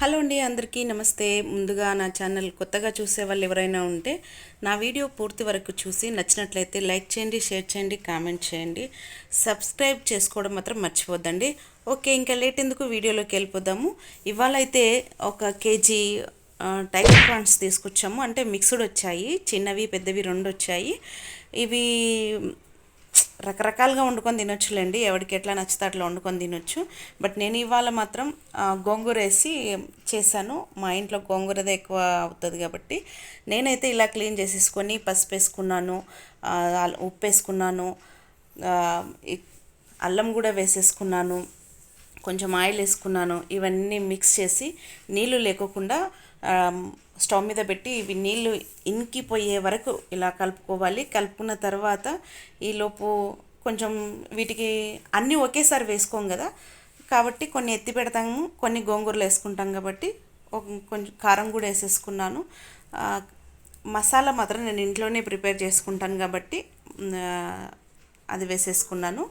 Hello అండి అందరికీ నమస్తే. ముందుగా నా ఛానల్ కొత్తగా చూసే వాళ్ళు ఎవరైనా ఉంటే నా వీడియో పూర్తి వరకు చూసి నచ్చినట్లయితే లైక్ చేయండి షేర్ చేయండి కామెంట్ చేయండి. సబ్స్క్రైబ్ చేసుకోవడం మాత్రం మర్చిపోద్దండి. ఓకే ఇంకా లేట్ ఎందుకు వీడియోలోకి వెళ్ళిపోదాము. ఇవాళ అయితే ఒక కేజీ టైగర్ ప్రాన్స్ తీసుకొచ్చాము. అంటే మిక్స్డ్ వచ్చాయి చిన్నవి పెద్దవి రెండు వచ్చాయి. ఇవి రకరకాలుగా వండుకొని తినొచ్చులేండి. ఎవరికి ఎట్లా నచ్చితే అట్లా వండుకొని తినొచ్చు. బట్ నేను ఇవాళ మాత్రం గోంగూర వేసి చేశాను. మా ఇంట్లో గోంగూరదే ఎక్కువ అవుతుంది కాబట్టి నేనైతే ఇలా క్లీన్ చేసేసుకొని పసుపు వేసుకున్నాను ఉప్పు వేసుకున్నాను అల్లం కూడా వేసేసుకున్నాను. కొంచెం ఆయిల్ వేసుకున్నాను ఇవన్నీ మిక్స్ చేసి నీళ్ళు లేకోకుండా స్టవ్ మీద పెట్టి ఇవి నీళ్ళు ఇంకిపోయే వరకు ఇలా కలుపుకోవాలి. కలుపుకున్న తర్వాత ఈలోపు కొంచెం వీటికి అన్నీ ఒకేసారి వేసుకోం కదా. కాబట్టి కొన్ని ఎత్తి పెడతాము కొన్ని గోంగూరలు వేసుకుంటాం కాబట్టి ఒక- కొంచెం కారం కూడా వేసేసుకున్నాను. మసాలా మాత్రం నేను ఇంట్లోనే ప్రిపేర్ చేసుకుంటాను కాబట్టి అది వేసేసుకున్నాను.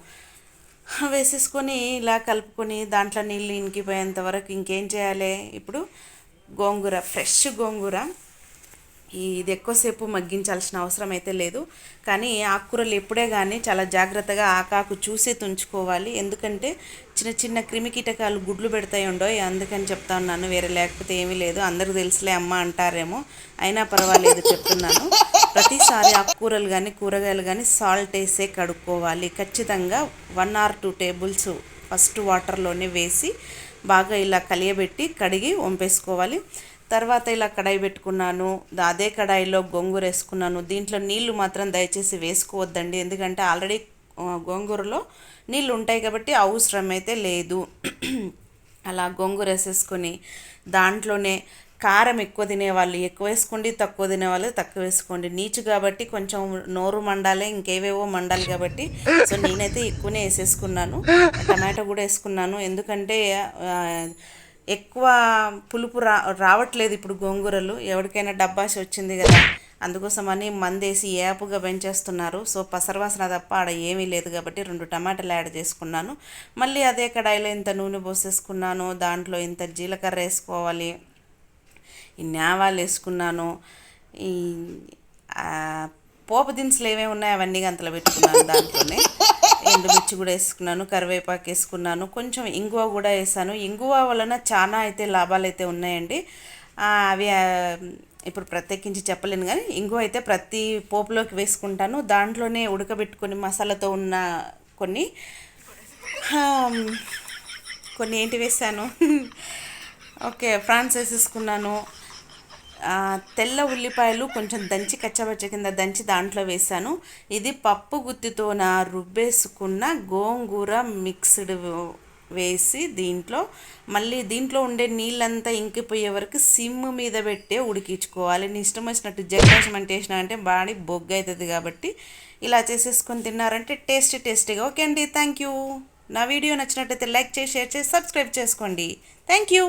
వేసేసుకొని ఇలా కలుపుకొని దాంట్లో నీళ్ళు ఇంకిపోయేంత వరకు ఇంకేం చేయాలి? ఇప్పుడు గోంగూర ఫ్రెష్ గోంగూర. ఇది ఎక్కువసేపు మగ్గించాల్సిన అవసరం అయితే లేదు. కానీ ఆకుకూరలు ఎప్పుడే కానీ చాలా జాగ్రత్తగా ఆకాకు చూసి తుంచుకోవాలి. ఎందుకంటే చిన్న చిన్న క్రిమి కీటకాలు గుడ్లు పెడతాయి ఉండో అందుకని చెప్తా ఉన్నాను. వేరే లేకపోతే ఏమీ లేదు. అందరికి తెలుసులే అమ్మ అంటారేమో. అయినా పర్వాలేదు చెప్తున్నాను. ప్రతిసారి ఆకుకూరలు కానీ కూరగాయలు కానీ సాల్ట్ వేసే కడుక్కోవాలి. ఖచ్చితంగా one or two tables first వాటర్లోనే వేసి బాగా ఇలా కలియబెట్టి కడిగి వంపేసుకోవాలి. తర్వాత ఇలా కడాయి పెట్టుకున్నాను అదే కడాయిలో గోంగూర వేసుకున్నాను. దీంట్లో నీళ్ళు మాత్రం దయచేసి వేసుకోవద్దండి. ఎందుకంటే ఆల్రెడీ గోంగూరలో నీళ్ళు ఉంటాయి కాబట్టి అవసరం అయితే లేదు. అలా గోంగూర వేసేసుకొని దాంట్లోనే కారం ఎక్కువ తినేవాళ్ళు ఎక్కువ వేసుకోండి తక్కువ తినేవాళ్ళు తక్కువ వేసుకోండి. నీచు కాబట్టి కొంచెం నోరు మండాలి ఇంకేవేవో మండాలి కాబట్టి. సో నేనైతే ఎక్కువనే వేసేసుకున్నాను. టమాటో కూడా వేసుకున్నాను. ఎందుకంటే ఎక్కువ పులుపు రా రావట్లేదు ఇప్పుడు గోంగూరలు. ఎవరికైనా డబ్బాసి వచ్చింది కదా అందుకోసమని మందేసి ఏపుగా పెంచేస్తున్నారు. సో పసరవాసన తప్ప ఆడ ఏమీ లేదు కాబట్టి రెండు టమాటాలు యాడ్ చేసుకున్నాను. మళ్ళీ అదే కడాయిలో ఇంత నూనె పోసేసుకున్నాను. దాంట్లో ఇంత జీలకర్ర వేసుకోవాలి. ఈ నేవాలు వేసుకున్నాను. ఈ పోపు దినుసులు ఏమేమి ఉన్నాయో అవన్నీ గంతలు పెట్టుకున్నాను దాంట్లోనే. ఎండుమిర్చి కూడా వేసుకున్నాను కరివేపాకు వేసుకున్నాను కొంచెం ఇంగువ కూడా వేసాను. ఇంగువ వలన చాలా అయితే లాభాలు అయితే ఉన్నాయండి అవి ఇప్పుడు ప్రత్యేకించి చెప్పలేను కానీ ఇంగువ అయితే ప్రతి పోపులోకి వేసుకుంటాను. దాంట్లోనే ఉడకబెట్టుకొని మసాలాతో ఉన్న కొన్ని కొన్ని ఏంటి వేసాను? ఓకే ఫ్రాన్స్ వేసేసుకున్నాను. తెల్ల ఉల్లిపాయలు కొంచెం దంచి కచ్చబచ్చ కింద దంచి దాంట్లో వేసాను ఇది పప్పు గుత్తితోన రుబ్బేసుకున్న గోంగూర మిక్స్డ్ వేసి దీంట్లో మళ్ళీ దీంట్లో ఉండే నీళ్ళంతా ఇంకిపోయే వరకు సిమ్ మీద పెట్టే ఉడికించుకోవాలి. నీ ఇష్టం వచ్చినట్టు జగదాశం అంటే అంటే బాడీ బొగ్గు అవుతుంది కాబట్టి ఇలా చేసేసుకొని తిన్నారంటే టేస్టీ టేస్టీగా. ఓకే అండి థ్యాంక్ యూ. నా వీడియో నచ్చినట్టయితే లైక్ చేసి షేర్ చేసి సబ్స్క్రైబ్ చేసుకోండి. Thank you.